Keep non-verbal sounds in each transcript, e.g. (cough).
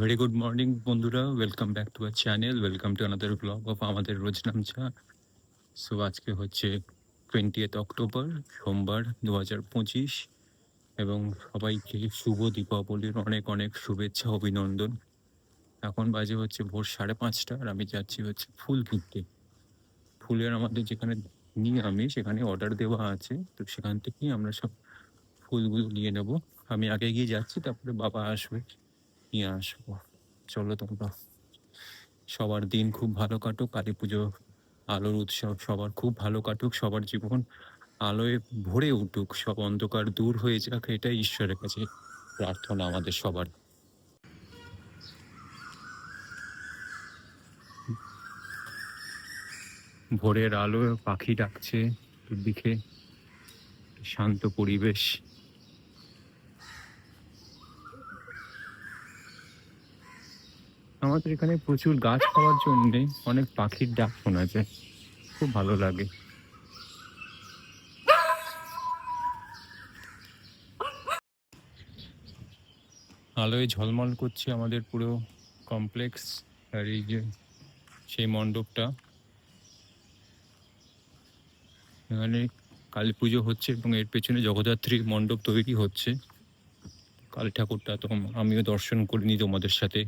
Very good morning বন্ধুরা। Welcome back to our channel welcome to another blog of আমাদের রোজ নামচা। So আজকে হচ্ছে টোয়েন্টিয়েথ অক্টোবর সোমবার দু হাজার পঁচিশ। এবং সবাইকে শুভ দীপাবলির অনেক অনেক শুভেচ্ছা, অভিনন্দন। এখন বাজে হচ্ছে ভোর সাড়ে পাঁচটা আর আমি যাচ্ছি হচ্ছে ফুল কিনতে। ফুলের আমাদের যেখানে নিই আমি, সেখানে অর্ডার দেওয়া আছে। তো সেখান থেকেই আমরা সব ফুলগুলো নিয়ে নেব। আমি আগে গিয়ে যাচ্ছি, তারপরে বাবা আসবে। নিয়ে আসব। চলো তোমরা। সবার দিন খুব ভালো কাটুক, কালী পুজো, আলোর উৎসব সবার খুব ভালো কাটুক, সবার জীবন আলোয় ভরে উঠুক, সব অন্ধকার দূর হয়ে যাক, এটাই ঈশ্বরের কাছে প্রার্থনা আমাদের সবার। ভোরের আলোয় পাখি ডাকছে দিকে শান্ত পরিবেশ। আমাদের এখানে প্রচুর গাছ পাওয়ার জন্য অনেক পাখির ডাক শোনা যায়। খুব ভালো লাগে। আলোয় ঝলমল করছে আমাদের পুরো কমপ্লেক্স আর এই যে সেই মণ্ডপটা। এখানে কালী পুজো হচ্ছে এবং এর পেছনে জগদ্ধাত্রী মণ্ডপ তৈরি হচ্ছে। কালী ঠাকুরটা তো আমিও দর্শন করিনি তোমাদের সাথে।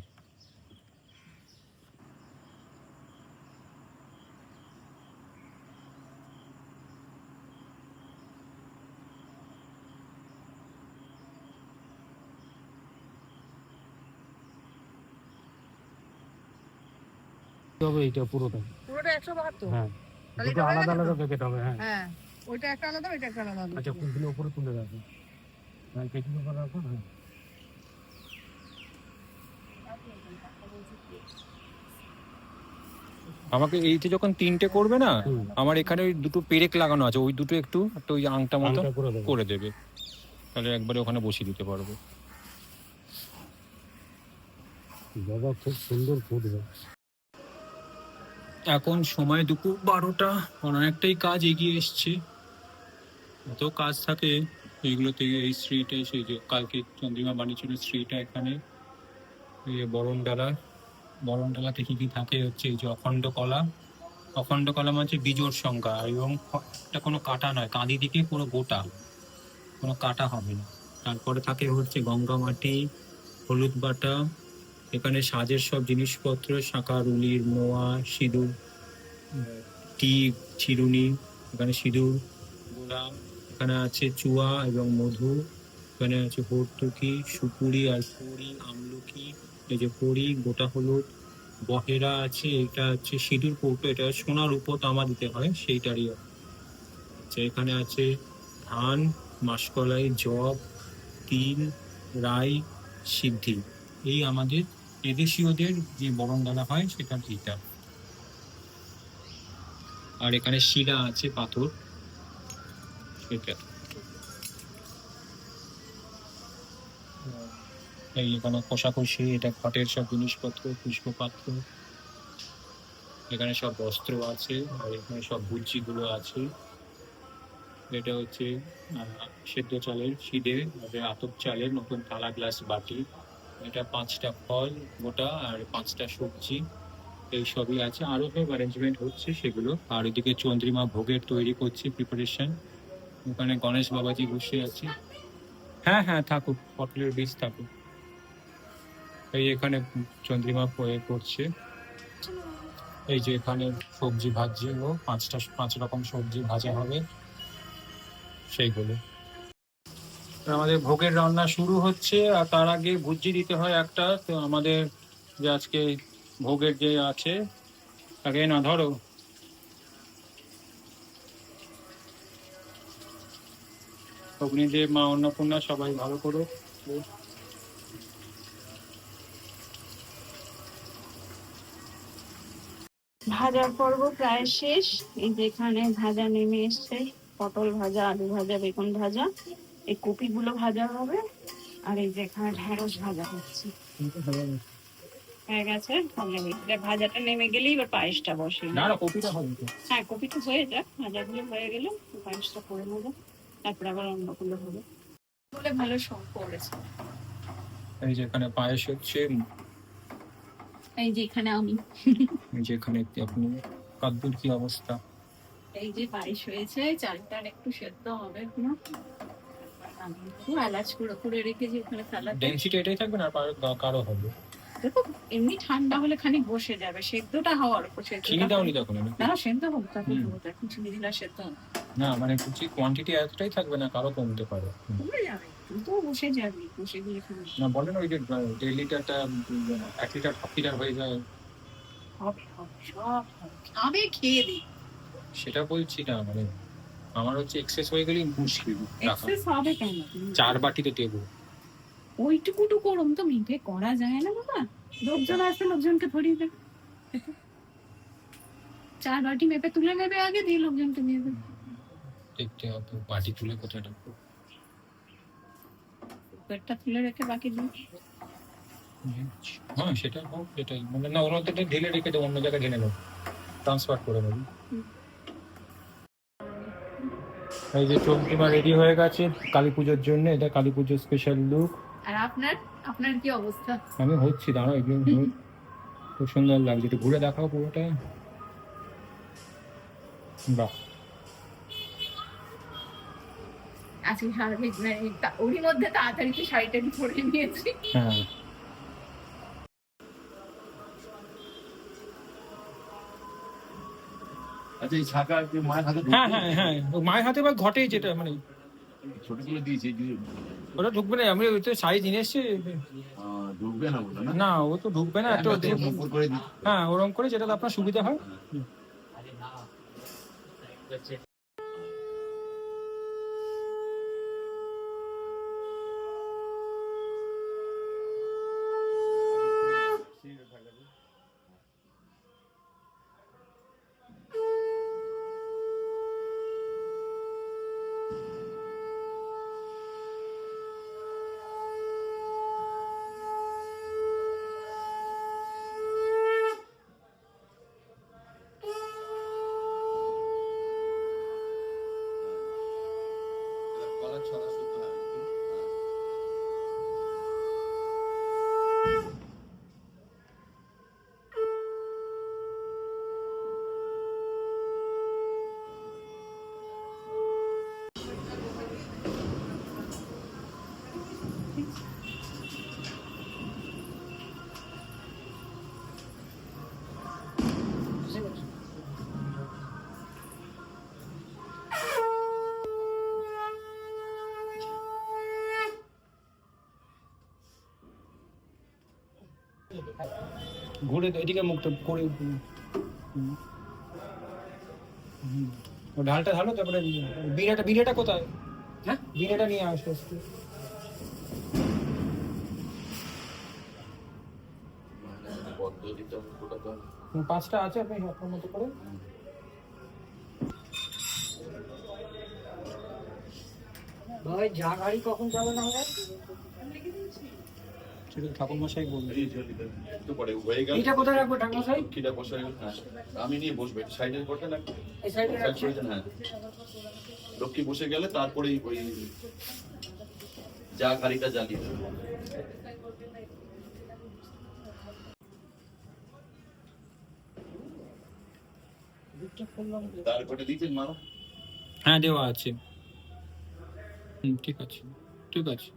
হবে এইটা পুরোটা। পুরোটা একশো বাহাত্তর? হ্যাঁ। দুটো আলাদা আলাদা প্যাকেট হবে হ্যাঁ। হ্যাঁ ওইটা একটা আলাদা ওইটা একটা আলাদা আচ্ছা উপরে তুলে রাখো। হ্যাঁ কেটে করে রাখো হ্যাঁ। আমাকে এইতে যখন তিনটে করবে না আমার এখানে ওই দুটো পেরেক লাগানো আছে ওই দুটো একটু একটা ওই আংটা মতো করে করে দেবে। তাহলে একবারে ওখানে বসিয়ে দিতে পারব। জবা খুব সুন্দর ফুটবে। এখন সময় দুপুর বারোটা অনেকটাই কাজ এগিয়ে এসছে। এত কাজ থাকে এইগুলো থেকে এই স্ট্রিটে সেই যে কালকে চন্দ্রিমা বানিয়েছিল স্ত্রীটা এখানে। বরণডালা, বরণডালাতে কি কি থাকে হচ্ছে, এই যে অখণ্ড কলা। অখণ্ড কলা মানে বীজোর সংখ্যা, এবং এটা কোনো কাটা নয় কাঁদি দিকে পুরো গোটা। কোনো কাটা হবে না। তারপরে থাকে হচ্ছে গঙ্গা মাটি হলুদ বাটা এখানে সাজের সব জিনিসপত্র, শাঁখা রুলির মোয়া, সিঁদুর টিপ চিরুনি, এখানে সিঁদুর, গোলাপ, এখানে আছে চুয়া এবং মধু, এখানে আছে ভর্তুকি, সুপুরি আর পুরি, আমলকি, এই যে পরি, গোটা হলুদ, বহেরা আছে, এটা হচ্ছে সিঁদুর কৌটো, এটা সোনার উপর তামা দিতে হয়, সেইটারই আচ্ছা এখানে আছে ধান, মাসকলাই জব তিল, রাই, সিদ্ধি, এই আমাদের এদেশীয়দের যে বরণ ডালা হয়, সেটা এইটা আর এখানে শিলা আছে, পাথর। সেটা। এই এখানে কোষাকুষি, এটা ঘটের সব জিনিসপত্র, পুষ্পপাত্র। এখানে সব বস্ত্র আছে, আর এখানে সবগুলো আছে। এটা হচ্ছে সেদ্ধ চালের সিদে আতপ চালের নতুন থালা, গ্লাস বাটি। এটা পাঁচটা ফল, গোটা আর পাঁচটা সবজি, এই সবই আছে। আরও সব অ্যারেঞ্জমেন্ট হচ্ছে সেগুলো। আর এদিকে চন্দ্রিমা ভোগের তৈরি করছে প্রিপারেশন ওখানে গণেশ বাবাজি বসে আছে। হ্যাঁ হ্যাঁ থাকুক, পটলের বীজ থাকুক। এই এখানে চন্দ্রিমা পয়ে করছে। এই যে এখানে সবজি ভাজছে ও, পাঁচটা, পাঁচ রকম সবজি ভাজা হবে। সেইগুলো। আমাদের ভোগের রান্না শুরু হচ্ছে, আর তার আগে ভুজি দিতে হয় একটা, তো আমাদের যে আজকে ভোগের যে আছে, তাকে না ধরো। অগ্নিদেব, মা অন্নপূর্ণা, সবাই ভালো করো। ভাজার পর্ব প্রায় শেষ। এই যেখানে ভাজা নেমে এসছে, পটল ভাজা, আলু ভাজা, বেগুন ভাজা। এই কপিগুলো ভাজা হবে আর এই যেখানে ঢেঁড়স ভাজা হচ্ছে। হয়ে গেছে ভাজাটা নেমে গেলেই এবার পায়েসটা বসে না না। হ্যাঁ কপিটা হয়ে যাক ভাজাগুলো হয়ে গেলে পায়েসটা করে নেব। তারপর আবার অন্যগুলো হবে। বলে ভালো শখ করেছে। এই যে এখানে পায়েস হচ্ছে। এই যে এখানে আমি। যেখানে আপনি। কাব্যুর কি অবস্থা? এই যে পায়েস হয়েছে চালটা একটু সেদ্ধ হবে এখনও। আমি এলাচ করে করে রেখেছি ওখানে সালাদ ডেন্সিটি এটাই থাকবে না আর কারো- হবে? দেখো এমনি ঠান্ডা হলে খানিক বসে যাবে সেদ্ধটা হওয়ার উপর চিনি সেদ্ধটা দাওনি তখন না সেদ্ধ হোক তারপর এখন চিনি দিলে সেদ্ধ না। না মানে কুচি কোয়ান্টিটি এতটাই থাকবে না কারও কমতে পারে। কমে যাবে তুই তো বসে যাবি বসে না বলেন ওই যে দেড় লিটারটা এক লিটার হাফ লিটার হয়ে যায়। হবে হবে সব হবে। খাবে খেয়ে দি সেটা বলছি না মানে আমার হচ্ছে এক্সেস হয়ে গেলেই মুশকিল এক্সেস হবে কেন? চার বাটিতে দেবো। ওইটুকুটু করুম তো মিঠে করা যায় না বাবা। লোকজন আসবে লোকজনকে ধরিয়ে দেবে। চার বাটি মেপে তুলে নেবে আগে দিয়ে লোকজনকে দিয়ে দেবে। দেখতে হবে বাটি তুলে কোথায় রাখব। পেটটা তুলে রেখে বাকি দিন হ্যাঁ সেটা হোক সেটাই মানে না ওর মধ্যে ঢেলে রেখে দেবো অন্য জায়গায় ঢেলে নেব। ট্রান্সফার করে নেব। এই যে চৌকিমা রেডি হয়ে গেছে কালী পুজোর জন্য এটা কালী পুজোর স্পেশাল লুক আর আপনার? আপনার কি অবস্থা? আমি হচ্ছি দাঁড়াও হই- (laughs) খুব সুন্দর লাগছে একটু ঘুরে দেখাও পুরোটা। বাহ। আজকে স্বাভাবিক মানে ওরই মধ্যে তাড়াতাড়ি শাড়িটা পরে নিয়েছি? হ্যাঁ। আচ্ছা এই ছাকা যে মায়ের হাতে হ্যাঁ হ্যাঁ হ্যাঁ। মায়ের হাতে বা ঘটে যেটা মানে। ছোট করে দিয়েছে ওটা ঢুকবে না আমি ওই তো সাইজ নিয়ে এসেছি। ঢুকবে না না? ও তো ঢুকবে না একটা একটা হ্যাঁ ওরকম করে যেটা আপনার সুবিধা হয়। ঘুরে এদিকে মুখটা করে ঢালটা ঢালো, তারপরে বিড়াটা বিড়াটা কোথায়? হ্যাঁ? বিড়াটা নিয়ে আসো পাঁচটা আছে, আপনি আপনার মতো করে। ভাই, যা গাড়ি কখন যাবে না হবে সেটা ঠাকুর মশাই বলবে একটু পরে হয়ে গেল। এইটা কোথায় রাখব ঠাকুর মশাই লক্ষ্মীটা বসে হ্যাঁ। আমি নিয়ে বসবো সাইডের করতে না? এই সাইডে হ্যাঁ। লক্ষ্মী বসে গেলে তারপরেই ওই যা গাড়িটা জ্বালিয়ে তারপরে মা হ্যাঁ দেওয়া আছে। হুম ঠিক আছে ঠিক আছে।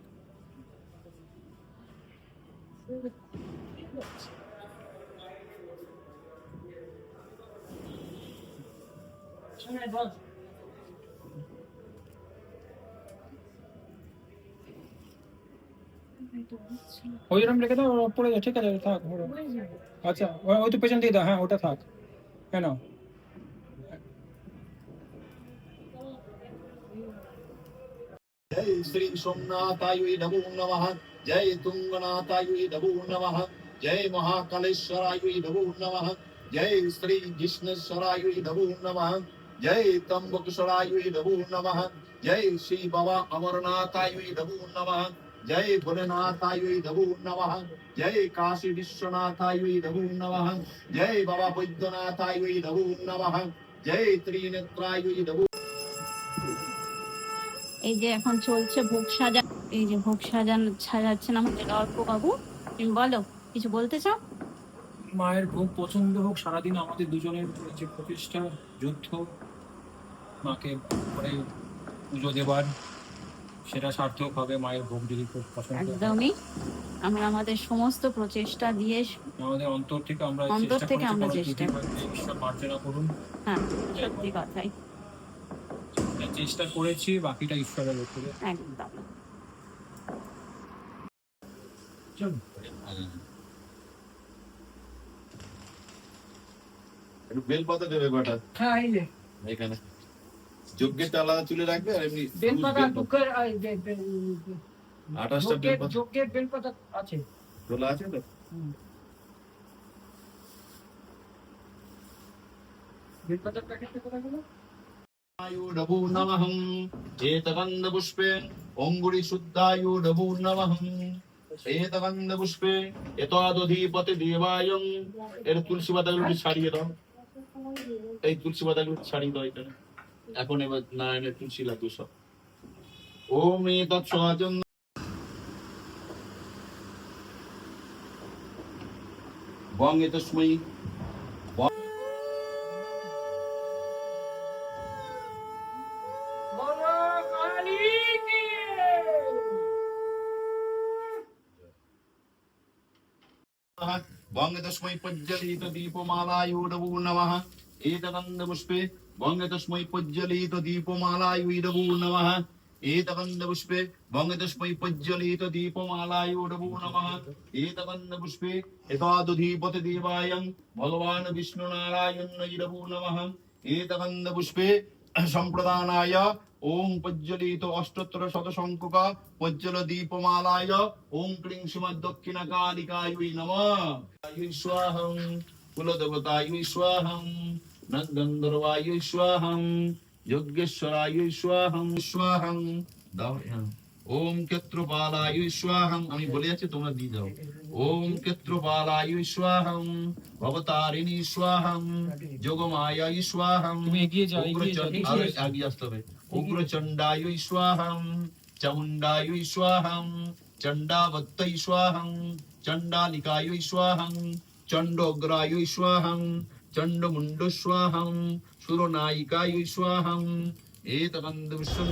ওই রকম রেখে দাও ওরা পড়ে যাবে ঠিক আছে থাক ওরা। আচ্ছা ও- ওই তো পেছন দিয়ে দাও হ্যাঁ ওটা থাক কেন जय श्री सोमनाथाय नमो नमः जय तुंगनाथाय नमो नमः जय महाकालेश्वराय नमो नमः जय श्री जिष्णेश्वराय नमो नमः जय त्र्यंबकेश्वराय नमो नमः जय श्री बाबा अमरनाथाय नमो नमः जय भोलेनाथाय नमो नमः जय काशी विश्वनाथाय नमो नमः जय बाबा वैद्यनाथाय नमो नमः जय त्रिनेत्राय नमो এই যে এখন চলছে ভোগ সাজা এই যে ভোগ সাজান সাজাচ্ছেন আমাদের অল্প বাবু তুমি বলো কিছু বলতে চাও? মায়ের ভোগ পছন্দ হোক সারাদিন আমাদের দুজনের যে প্রচেষ্টা যুদ্ধ মাকে করে পুজো দেবার সেটা সার্থক হবে মায়ের ভোগ যদি খুব পছন্দ একদমই। আমরা আমাদের সমস্ত প্রচেষ্টা দিয়ে আমাদের অন্তর থেকে আমরা অন্তর চেষ্টা থেকে আমরা চেষ্টা ঈশ্বর মার্জনা করুন। হ্যাঁ সত্যি কথাই। চেষ্টা করেছি বাকিটা ঈশ্বরের উপরে। একদম। একটু বেলপাতা দেবে কটা? হ্যাঁ এই যে এখানে। যজ্ঞেরটা আলাদা তুলে রাখবে আর এমনি বেলপাতা বেলপাতা- দুঃখের আর এই যে বেল- আঠাশটা যজ্ঞের বেলপাতা যজ্ঞের বেলপাতা আছে। তোলা আছে তো? বেলপাতার প্যাকেটটা কোথায় গেল? आयुडभू नमः एतगन्धपुष्पे অঙ্গুরি শুদ্ধায়ুডভূ নমঃ এতগন্ধপুষ্পে এতদধিপতি দেবায়ং এর তুলসী পাতাগুলো একটু ছাড়িয়ে দাও এই তুলসী পাতাগুলো একটু ছাড়িয়ে দাও এখানে এখন এবার নারায়ণের তুলসী লাগবে সব ওম এতৎ সচন্দ বং এতস্মৈ বলো वङ्गतस्मै पज्जलित दीपमालायूढवो नमः एतगन्धपुष्पे वङ्गतस्मै पज्जलित दीपमालायूढवो नमः एतगन्धपुष्पे वङ्गतस्मै पज्जलित दीपमालायूढवो नमः एतगन्धपुष्पे एतादुधीपति देवायं भगवान् विष्णुनारायण नमः एतगन्धपुष्पे সম্প্রদানায়। ওম পজ্জলিত অষ্টোত্তর শতশঙ্কুক পজ্জল দীপমালায়। ওম ক্লিং শ্রীমদ দক্ষিণ কালিকায়ুই নম। স্বাহম স্বাহং কুলদেবতায়ুই স্বাহম নন্দন্দর্বায়ুই স্বাহম যজ্ঞেশ্বরায়ুই স্বাহম স্বাহম দাও। ওম ক্ষেত্রপালায়ুই স্বাহং আমি বলে যাচ্ছি তোমরা দিয়ে দাও ওম ক্ষেত্রপালায়ুই স্বাহং ভবতারিণী স্বাহং যোগমায়াই স্বাহং তুমি এগিয়ে যাও, এগিয়ে যাও, উগ্রচণ্ড- এগিয়ে আরো এগিয়ে আসতে হবে উগ্রচণ্ডায়ুই স্বাহং চামুণ্ডায়ুই স্বাহং চণ্ডাবত্তৈ স্বাহং চণ্ডালিকায়ুই স্বাহং চণ্ডোগ্রায়ুই স্বাহং চণ্ডমুণ্ড স্বাহং সুরনায়িকায়ুই স্বাহং এতবন্ধ বিশ্বং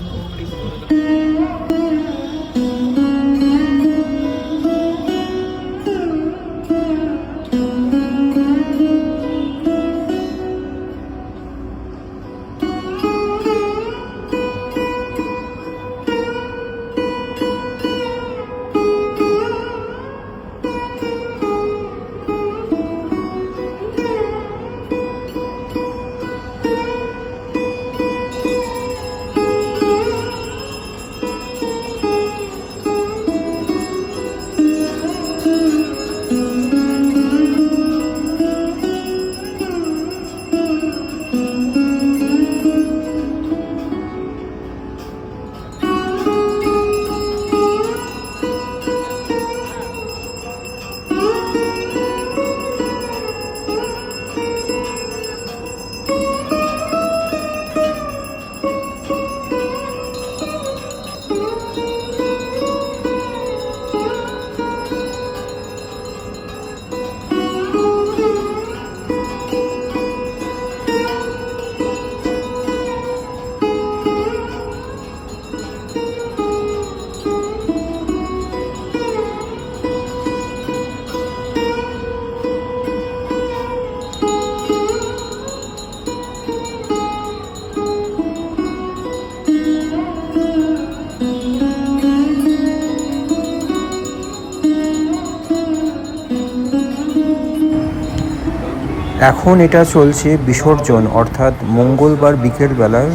এখন এটা চলছে বিসর্জন, অর্থাৎ মঙ্গলবার বিকেলবেলায়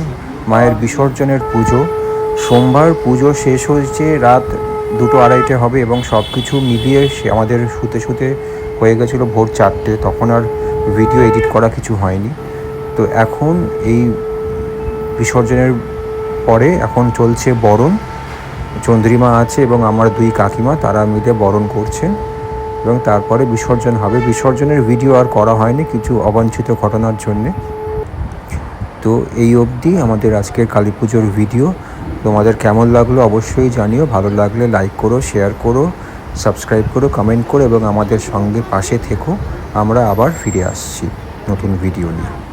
মায়ের বিসর্জনের পুজো। সোমবার পুজো শেষ হয়েছে, রাত দুটো আড়াইটে হবে এবং সব কিছু মিলিয়ে সে আমাদের শুতে শুতে হয়ে গেছিল ভোর চারটে। তখন আর ভিডিও এডিট করা কিছু হয়নি। তো এখন এই বিসর্জনের পরে এখন চলছে বরণ। চন্দ্রিমা আছে এবং আমার দুই কাকিমা, তারা মিলে বরণ করছেন। এবং তারপরে বিসর্জন হবে। বিসর্জনের ভিডিও আর করা হয়নি, কিছু অবাঞ্ছিত ঘটনার জন্যে। তো এই অবধি আমাদের আজকের কালী পুজোর ভিডিও তোমাদের কেমন লাগল অবশ্যই জানিও। ভালো লাগলে লাইক করো শেয়ার করো সাবস্ক্রাইব করো কমেন্ট করো এবং আমাদের সঙ্গে পাশে থেকো। আমরা আবার ফিরে আসছি নতুন ভিডিও নিয়ে।